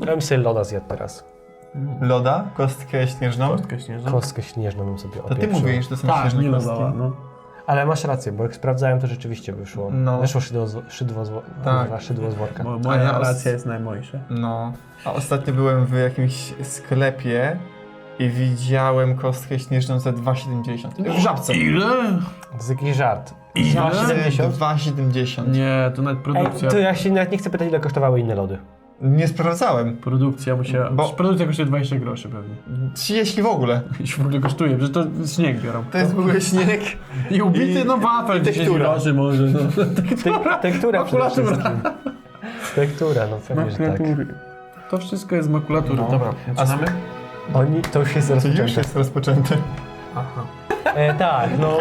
Ja bym sobie loda zjadł teraz. Loda, kostkę śnieżną. Kostkę śnieżną. Kostkę śnieżną bym sobie To ty opieprzył. mówisz, że to są Tak, śnieżne nie kostki. lodała, no. Ale masz rację, bo jak sprawdzałem, to rzeczywiście wyszło. No. Wyszło szydło z, szydło z, wo- Tak. kurwa, szydło z worka. A Moja ja os- racja jest najmojsza. No. A ostatnio byłem w jakimś sklepie i widziałem kostkę śnieżną za 2,70. W żabce. Ile? To jest jakiś żart. Ile? 2,70? 2,70. Nie, to nawet Ej, produkcja. to ja się nawet nie chcę pytać, ile kosztowały inne lody. Nie sprawdzałem. Produkcja musiała. Bo-. Produkcja kosztuje 20 groszy pewnie. Jeśli w ogóle. Jeśli w ogóle kosztuje, że to śnieg biorą. To jest w ogóle śnieg. I ubity, I- no wafel i 10 tektura. groszy może. No. Te, tektura przede Makulatura. wszystkim. Tektura, no pewnie, że tak. To wszystko jest makulatury. No. Dobra, zaczynamy? Oni, to już jest To rozpoczęte. już jest rozpoczęte. Aha. E, tak, no.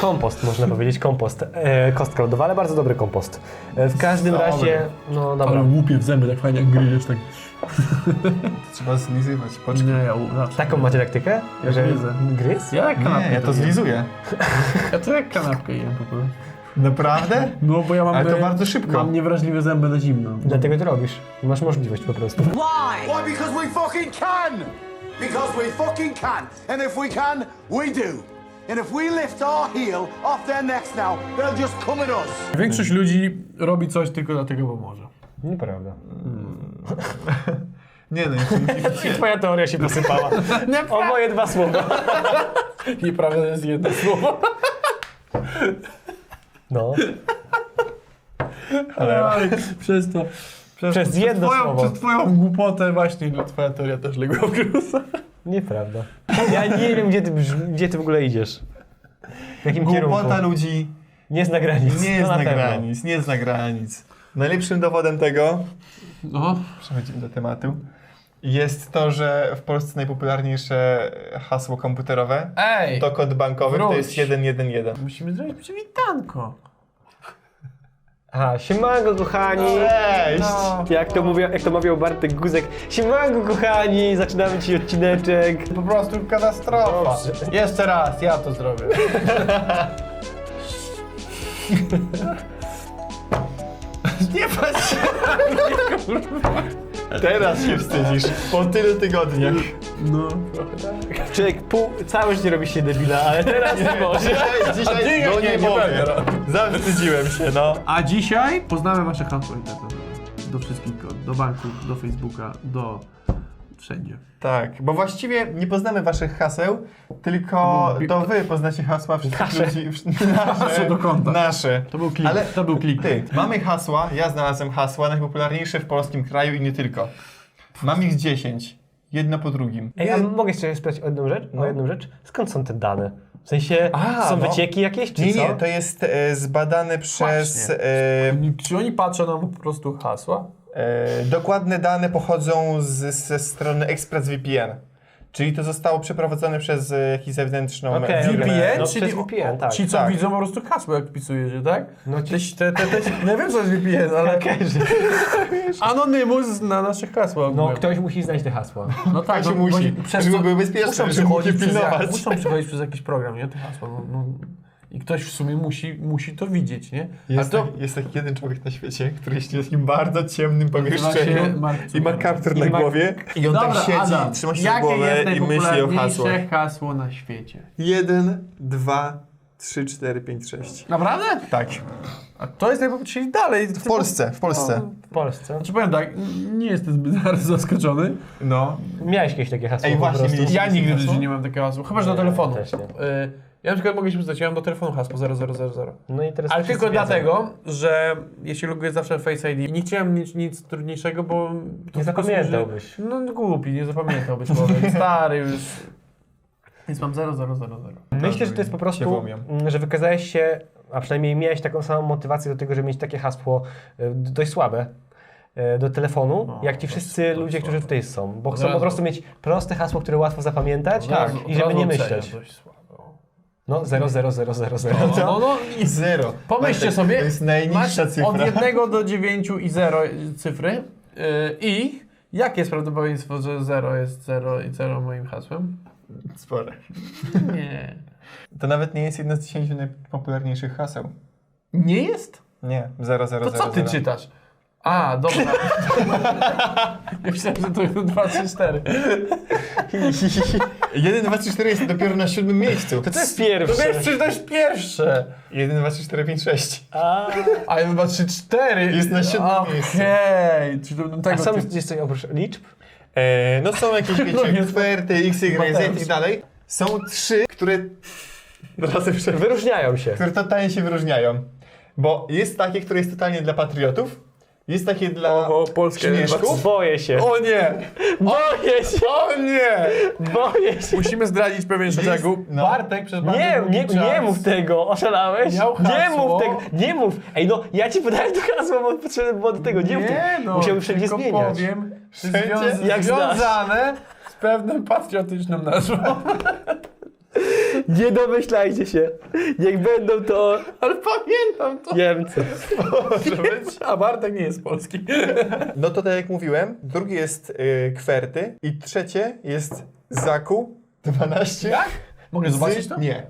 Kompost, można powiedzieć, kompost. E, kostka lodowa, ale bardzo dobry kompost. E, w każdym Dobry. razie, no dobra. Ale łupie w zęby, tak fajnie jak gryziesz, tak. Trzeba zlizywać. Poczekaj. Nie, ja u- zawsze. Taką macie taktykę? Ja gryzę. Gryz? Ja jak kanapkę Nie, ja to jem. zlizuję. Ja to jak kanapkę jem po prostu. Naprawdę? No bo ja mam... Ale to e, bardzo szybko. Mam niewrażliwe zęby na zimno. Dlatego to robisz. Masz możliwość po prostu. Why? Why? Because we fucking can! Because we fucking can! And if we can, we do! And if we lift our heel off their necks now, they'll just come at us! Większość ludzi robi coś tylko dlatego, bo może. Nieprawda. Nie no, I twoja teoria się posypała. o moje dwa słowa. Nieprawda jest jedno słowo. No. Ale przez to. Przez jedno twoją, słowo. Przez twoją głupotę właśnie no, twoja teoria też legła w gruzach. Nieprawda. Ja nie wiem, gdzie ty, brz- gdzie ty w ogóle idziesz. W jakim Głupota kierunku. ludzi Nie zna granic. nie to zna pewno. granic, nie zna granic. Najlepszym dowodem tego, No. przechodzimy do tematu, jest to, że w Polsce najpopularniejsze hasło komputerowe Ej! to kod bankowy, to wróć. jest 111. Musimy zrobić przywitanko. A, siemango kochani. Cześć! No. Jak to, mówią, jak to mawiał Bartek Guzek. Siemango kochani, zaczynamy ci odcineczek. Po prostu katastrofa. Dobrze. Jeszcze raz, ja to zrobię. Nie patrz się Teraz się wstydzisz, po tylu tygodniach. No. Człowiek pół, całe życie robi się debila, ale teraz nie może. Dzisiaj, dzisiaj no nie, nie mogę. Zawstydziłem się, no. A dzisiaj poznamy wasze hasło internetowe. Do wszystkich kont. Do banku, do Facebooka, do wszędzie. Tak, bo właściwie nie poznamy waszych haseł, tylko To był- to wy poznacie hasła wszystkich Nasze. ludzi. Nasze. Do konta. Nasze. To był klik. Ale to był klik. Ty, mamy hasła, ja znalazłem hasła najpopularniejsze w polskim kraju i nie tylko. Mam ich 10. Jedno po drugim. Ej, a mogę jeszcze spytać o jedną rzecz? O jedną rzecz? Skąd są te dane? W sensie, A, są no. wycieki jakieś, czy Nie, co? nie, to jest e, zbadane przez... E, Czy oni patrzą nam po prostu hasła? E, dokładne dane pochodzą z, ze strony ExpressVPN. Czyli to zostało przeprowadzone przez e, jakąś zewnętrzną... Okej. VPN? No, czyli przez VPN, tak. Ci, co tak. widzą po prostu hasło, jak wpisujecie, tak? No Te, te, te, te, nie wiem, co jest VPN, ale Hakerzy. Anonymous zna nasze hasła. No, ktoś musi znać te hasła. no tak, Ktoś no, musi, bo- przez żeby były bezpieczne, muszą przechodzić, przez, muszą przez jakiś program, nie? Te hasła. No, no. I ktoś w sumie musi, musi to widzieć, nie? Jest, A to tak, jest taki jeden człowiek na świecie, który jest w takim bardzo ciemnym pomieszczeniu i ma kaptur na głowie i on tam siedzi, Adam, trzyma się za jakie głowę i myśli o hasłach. hasło na świecie? Jeden, dwa, trzy, cztery, pięć, sześć. Naprawdę? Tak. A to jest najpopularniejsze, czyli dalej. W Polsce, w Polsce. W Polsce. Znaczy powiem tak, nie jestem zbyt zaskoczony. No. Miałeś kiedyś takie hasło Ej, właśnie, Ja nigdy w życiu nie mam takiego hasła, chyba że do telefonu. też nie. Y, Ja na przykład mogę się przyznać, ja mam do telefonu hasło 0000. No i teraz Ale tylko wiedzą. dlatego, że jeśli loguję zawsze Face ID, nie chciałem mieć nic trudniejszego, bo... to Nie zapamiętałbyś. służy- No głupi, nie zapamiętałbyś, człowiek. Stary już. Więc mam 0000. Myślę, że to jest po prostu, mm, że wykazałeś się, a przynajmniej miałeś taką samą motywację do tego, żeby mieć takie hasło e, dość słabe e, do telefonu, No, jak ci wszyscy dość ludzie, którzy słabe. tutaj są. Bo chcą po prostu mieć proste hasło, które łatwo zapamiętać razu- i żeby nie oceniam myśleć. dość słabo. No 00000. No, no, no i Zero. Pomyślcie Bartek, sobie, To jest najniższa cyfra. od 1 do 9 i 0 cyfry yy, i jakie jest prawdopodobieństwo, że 0 jest 0 i 0 moim hasłem? Spore. Nie. To nawet nie jest jedno z dziesięciu najpopularniejszych haseł. Nie jest? Nie, 0, 0, To 0, co ty czytasz? A, dobra. Myślałem, że to 1, 2, 3, 4. 1, 2, 3, 4 jest dopiero na siódmym miejscu. To co jest To pierwsze? wiesz, przeczytać pierwsze. 1, 2, 3, 4, 5, 6. A, A 1, 2, 3, 4. Jest na siódmym miejscu. Okej. Czyli to a tego sam typu. jest coś oprócz liczb? E, no są jakieś, wiecie, jest- kwerty, x, y, z i tak dalej. Są trzy, które... Razem się Wyróżniają się. które totalnie się wyróżniają. Bo jest takie, które jest totalnie dla patriotów, jest takie dla O, polskie. śmieszków. Boję się. O nie! Boję się. O nie! Boję się. Musimy zdradzić pewien szczegół. no. Bartek przez bardzo Nie, długi nie, czas nie mów tego, oszalałeś? Miał Nie mów tego, nie mów. Ej no, ja ci podałem to hasło, bo potrzebne było do tego, nie mów tego. Nie no, Musiałbym wszędzie tylko zmieniać. powiem, że Wszędzie? związ- Jak związane z pewnym patriotycznym nazwą. Nie domyślajcie się. Niech będą to Ale pamiętam to. Niemcy. Może być. A Bartek nie jest polski. No to tak jak mówiłem, drugie jest y, kwerty i trzecie jest zaku 12. Jak? Mogę zobaczyć z, to? Nie.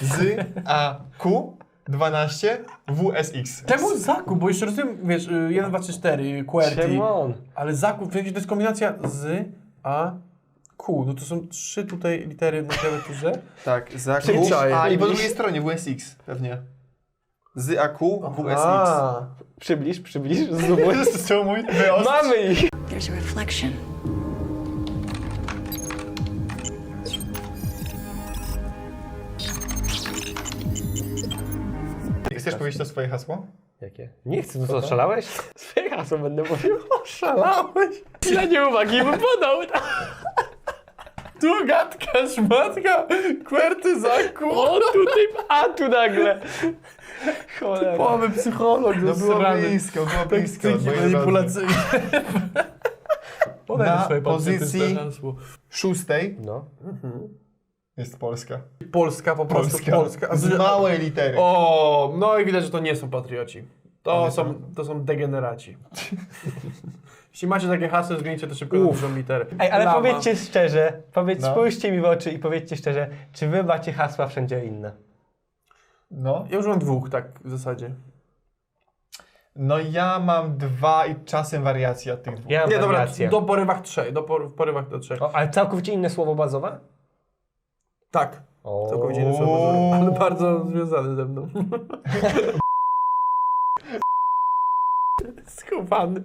Z A Q 12 WSX. Czemu Zaku? Bo jeszcze rozumiem, wiesz, y, 1, 2, 3, 4, QWERTY. Szymon. Ale Zaku, w sensie to jest kombinacja z, A, Q. No to są trzy tutaj litery na klawiaturze. Tak, za Q. Przyczaj. A i po drugiej stronie WSX pewnie. Z A Q WSX. A. Przybliż, przybliż, zoomuj. Co mój wyostrz? Mamy ich. There's a reflection. Chcesz powiedzieć to swoje hasło? Jakie? Nie chcę, no co, oszalałeś? Swoje hasło będę mówił. Oszalałeś? Ja nie uwagi bym podał. Tu gadka, szmatka, QWERTY, Zaku. O, tutaj, a tu nagle. Cholera. Połowy psycholog No było blisko, było blisko. Taktyki Moje manipulacyjne. Na pozycji-. Szóstej No. jest Polska. Polska, po prostu Polska. Polska. Z- małej litery. O, no i widać, że to nie są patrioci. To są, to są degeneraci. Jeśli macie takie hasło, zmieńcie to szybko na Uf. dużą literę. Ej, ale Lama. powiedzcie szczerze, powiedz, No. spójrzcie mi w oczy i powiedzcie szczerze, czy wy macie hasła wszędzie inne? No. Ja już mam dwóch, tak w zasadzie. No ja mam dwa i czasem wariacje od tych dwóch. Ja mam Nie, dobra, wariację. do porywach trzech, do por, w porywach do trzech. O, ale całkowicie inne słowo bazowe? Tak, O. całkowicie inne słowo, ale bardzo związane ze mną. Schowany.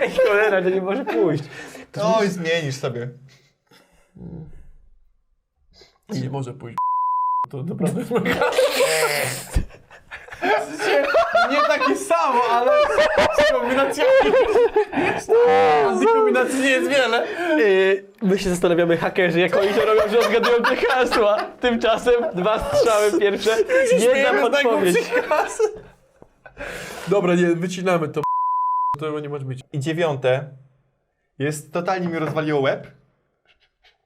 Ej, cholera, to nie może pójść. Oj, zmienisz sobie. Nie może pójść. To naprawdę jest moje W sensie, Nie takie samo, ale z kombinacjami. A z kombinacji nie jest wiele. Yy, my się zastanawiamy, hakerzy, jak oni to robią, że odgadują te hasła. Tymczasem dwa strzały pierwsze, jedna Śmiejemy z podpowiedź. najgłupszych has. Dobra, nie, wycinamy to. To nie może być. I dziewiąte jest totalnie mi rozwaliło łeb.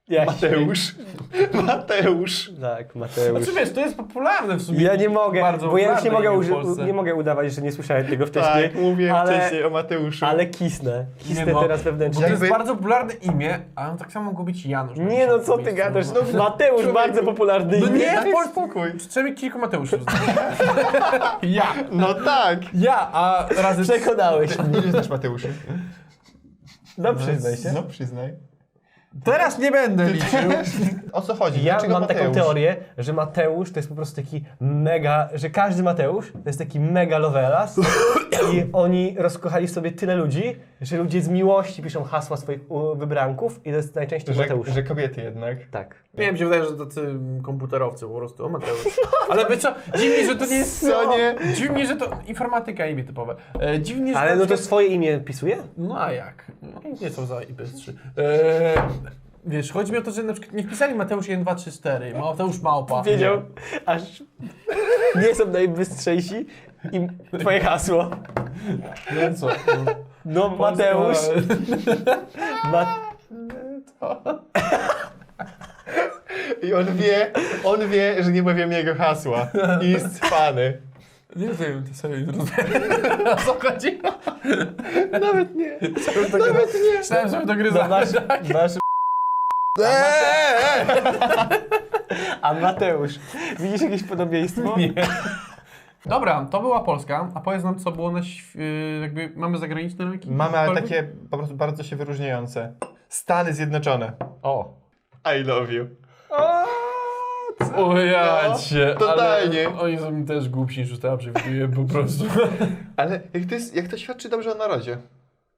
Ja się- Mateusz. Mateusz. Tak, Mateusz. Znaczy wiesz, to jest popularne w sumie. Ja nie mogę, Bardzo bo ja już nie mogę, uży- nie mogę udawać, że nie słyszałem tego wcześniej. Tak, mówiłem ale, wcześniej o Mateuszu. Ale kisnę. Kisnę Nie no, teraz Bo wewnętrznie. to jest Jakby- bardzo popularne imię, a on tak samo mógł być Janusz. Nie no, co ty gadasz? No, Mateusz, bardzo popularny No imię. nie, Daj po- spokój. Trzeba kilku Mateuszów. ja. No tak. Ja, a razy... Przekonałeś mnie. Nie znasz Mateuszu. No przyznaj się. No przyznaj. Teraz nie będę liczył. O co chodzi? Ja Dlaczego mam Mateusz? taką teorię, że Mateusz to jest po prostu taki mega, że każdy Mateusz to jest taki mega lovelas i oni rozkochali w sobie tyle ludzi, że ludzie z miłości piszą hasła swoich u, wybranków i to jest najczęściej Że, Mateusz. że kobiety jednak. Tak. Nie wiem, się wydaje, że tacy komputerowcy po prostu. O Mateusz. Ale wiesz co, dziwnie, że to nie jest... Co nie? Dziwnie, że to informatyka imię typowe. E, dziwnie, że Ale no to swoje imię pisuje? No a jak? No, nie są za IPS3. E, wiesz, chodzi mi o to, że na przykład nie wpisali Mateusz 1, 2, 3, 4. Mateusz Małpa. Wiedział, aż nie są najbystrzejsi i twoje hasło. Nie, co? No. No Mateusz, Ma... I on wie, on wie, że nie powiem jego hasła. I jest fany. Nie wiem, to sobie rozumiem. O co chodzi? Nawet nie. Nawet nie. Myślałem, że to gry no, masz, masz... Eee! A Mateusz, widzisz jakieś podobieństwo? Nie. Dobra, to była Polska, a powiedz nam, co było na św- y, jakby mamy zagraniczne rynki? Mamy ale takie po prostu bardzo się wyróżniające. Stany Zjednoczone. O. I love you. O ja No, cię, totalnie. ale oni są też głupsi niż ustawa przewiduje po prostu. Ale jak to, jest, jak to świadczy dobrze o narodzie.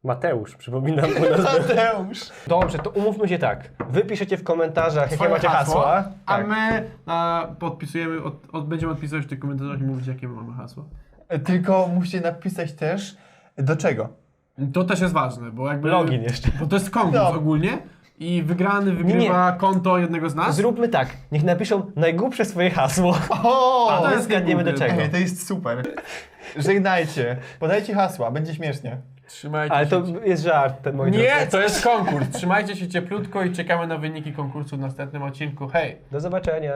Mateusz, przypominam. Mateusz. Dobrze, to umówmy się tak. Wy piszecie w komentarzach, jakie Swoje macie hasła. A Tak. my a, podpisujemy, od, od, będziemy odpisywać w tych komentarzach i mówić, jakie my mamy hasło. Tylko musicie napisać też do czego. To też jest ważne, bo jakby... Login jeszcze. Bo to jest konkurs No. ogólnie i wygrany wygrywa konto jednego z nas. Zróbmy tak. Niech napiszą najgłupsze swoje hasło. O! A to my jest zgadniemy do niegłupie. czego. Ej, to jest super. Żegnajcie. Podajcie hasła, będzie śmiesznie. Trzymajcie Ale to się. jest żart, ten moi Nie, to jest konkurs. Trzymajcie się cieplutko i czekamy na wyniki konkursu w następnym odcinku. Hej! Do zobaczenia.